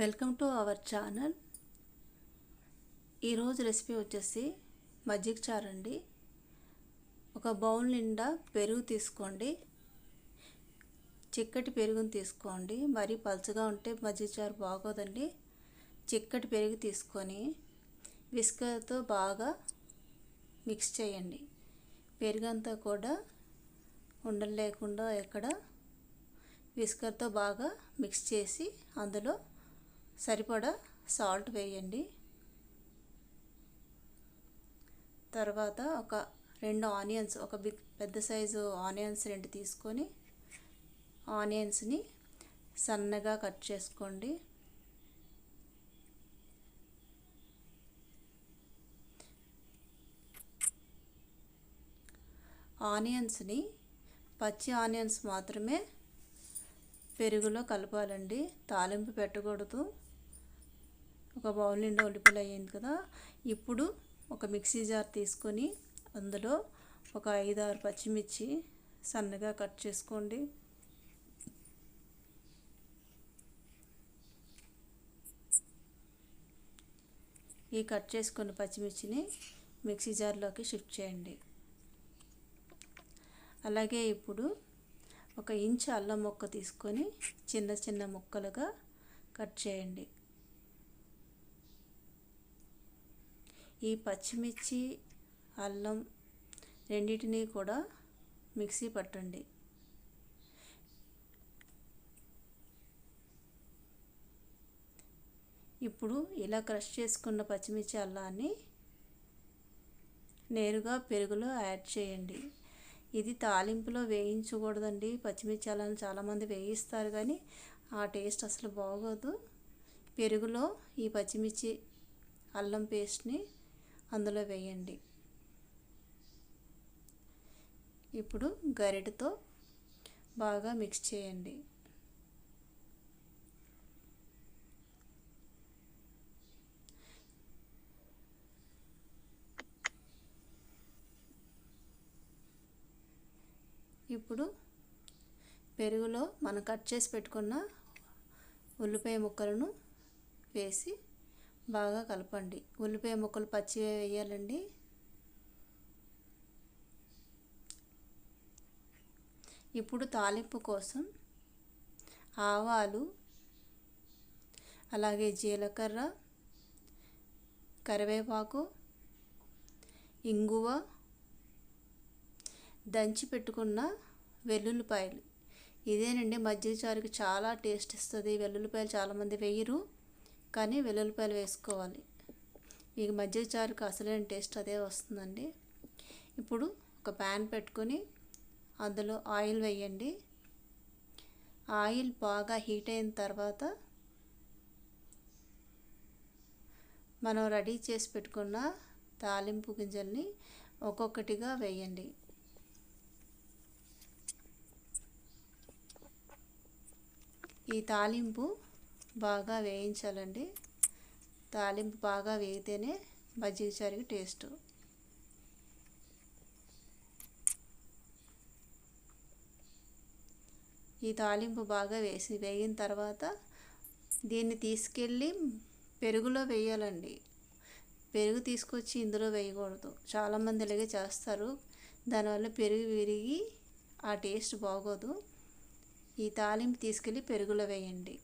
Welcome to our channel. ఈరోజు recipe వచ్చేసి మజ్జిగ చారు అండి. ఒక బౌల్ నిండా పెరుగు తీసుకోండి. చిక్కటి పెరుగుని తీసుకోండి. మరీ పలుచగా ఉంటే మజ్జిగ చారు బాగోదండి. చిక్కటి పెరుగు తీసుకొని విస్కర్తో బాగా మిక్స్ చేయండి. పెరుగంతా కూడా ఉండలు లేకుండా ఎక్కడ విస్కర్తో బాగా మిక్స్ చేసి అందులో సరిపడా సాల్ట్ వేయండి. తర్వాత ఒక రెండు ఆనియన్స్ ఒక బిగ్ పెద్ద సైజు ఆనియన్స్ రెండు తీసుకొని ఆనియన్స్ని సన్నగా కట్ చేసుకోండి. ఆనియన్స్ని పచ్చి ఆనియన్స్ మాత్రమే పెరుగులో కలపాలండి. తాలింపు పెట్టకూడదు. ఒక బౌల్ నిండా ఉల్లిపాయలు అయ్యింది కదా. ఇప్పుడు ఒక మిక్సీ జార్ తీసుకొని అందులో ఒక ఐదు ఆరు పచ్చిమిర్చి సన్నగా కట్ చేసుకోండి. ఈ కట్ చేసుకున్న పచ్చిమిర్చిని మిక్సీ జార్లోకి షిఫ్ట్ చేయండి. అలాగే ఇప్పుడు ఒక ఇంచు అల్లం ముక్క తీసుకొని చిన్న చిన్న ముక్కలుగా కట్ చేయండి. ఈ పచ్చిమిర్చి అల్లం రెండింటినీ కూడా మిక్సీ పట్టండి. ఇప్పుడు ఇలా క్రష్ చేసుకున్న పచ్చిమిర్చి అల్లాన్ని నేరుగా పెరుగులో యాడ్ చేయండి. ఇది తాలింపులో వేయించకూడదండి. పచ్చిమిర్చి అల్లాన్ని చాలామంది వేయిస్తారు కానీ ఆ టేస్ట్ అసలు బాగోదు. పెరుగులో ఈ పచ్చిమిర్చి అల్లం పేస్ట్ని అందులో వేయండి. ఇప్పుడు గరిటతో బాగా మిక్స్ చేయండి. ఇప్పుడు పెరుగులో మనం కట్ చేసి పెట్టుకున్న ఉల్లిపాయ ముక్కలను వేసి బాగా కలపండి. ఉల్లిపాయ ముక్కలు పచ్చి వేయాలండి. ఇప్పుడు తాలింపు కోసం ఆవాలు అలాగే జీలకర్ర కరివేపాకు ఇంగువ దంచి పెట్టుకున్న వెల్లుల్లిపాయలు. ఇదేనండి మజ్జిగ చారుకి చాలా టేస్ట్ ఇస్తుంది. వెల్లుల్లిపాయలు చాలామంది వేయరు కానీ వెల్లుల్లిపాయలు వేసుకోవాలి. ఇక మజ్జిగ చారుకి అసలైన టేస్ట్ అదే వస్తుందండి. ఇప్పుడు ఒక ప్యాన్ పెట్టుకొని అందులో ఆయిల్ వేయండి. ఆయిల్ బాగా హీట్ అయిన తర్వాత మనం రెడీ చేసి పెట్టుకున్న తాలింపు గింజల్ని ఒక్కొక్కటిగా వేయండి. ఈ తాలింపు బాగా వేయించాలండి. తాలింపు బాగా వేగితేనే బజ్జీ చారుకి టేస్ట్. ఈ తాలింపు బాగా వేసి వేగిన తర్వాత దీన్ని తీసుకెళ్ళి పెరుగులో వేయాలండి. పెరుగు తీసుకొచ్చి ఇందులో వేయకూడదు. చాలామంది ఇలాగే చేస్తారు. దానివల్ల పెరుగు విరిగి ఆ టేస్ట్ బాగోదు. ఈ తాలింపు తీసుకెళ్ళి పెరుగులో వేయండి.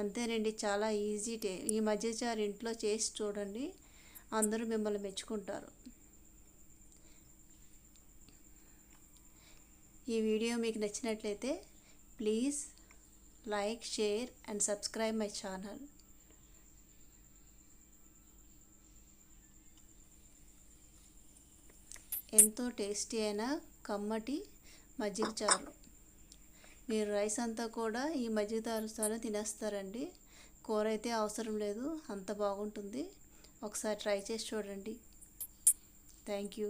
అంతేనండి చాలా ఈజీ టే ఈ మధ్య చారు ఇంట్లో చేసి చూడండి అందరూ మిమ్మల్ని మెచ్చుకుంటారు. ఈ వీడియో మీకు నచ్చినట్లయితే please like share and subscribe my channel. ఎంతో టేస్టీ అయిన కమ్మటి మజ్జిగ చారు. మీరు రైస్ అంతా కూడా ఈ మజ్జిగ తినేస్తారండి. కూర అయితే అవసరం లేదు అంత బాగుంటుంది. ఒకసారి ట్రై చేసి చూడండి. Thank you.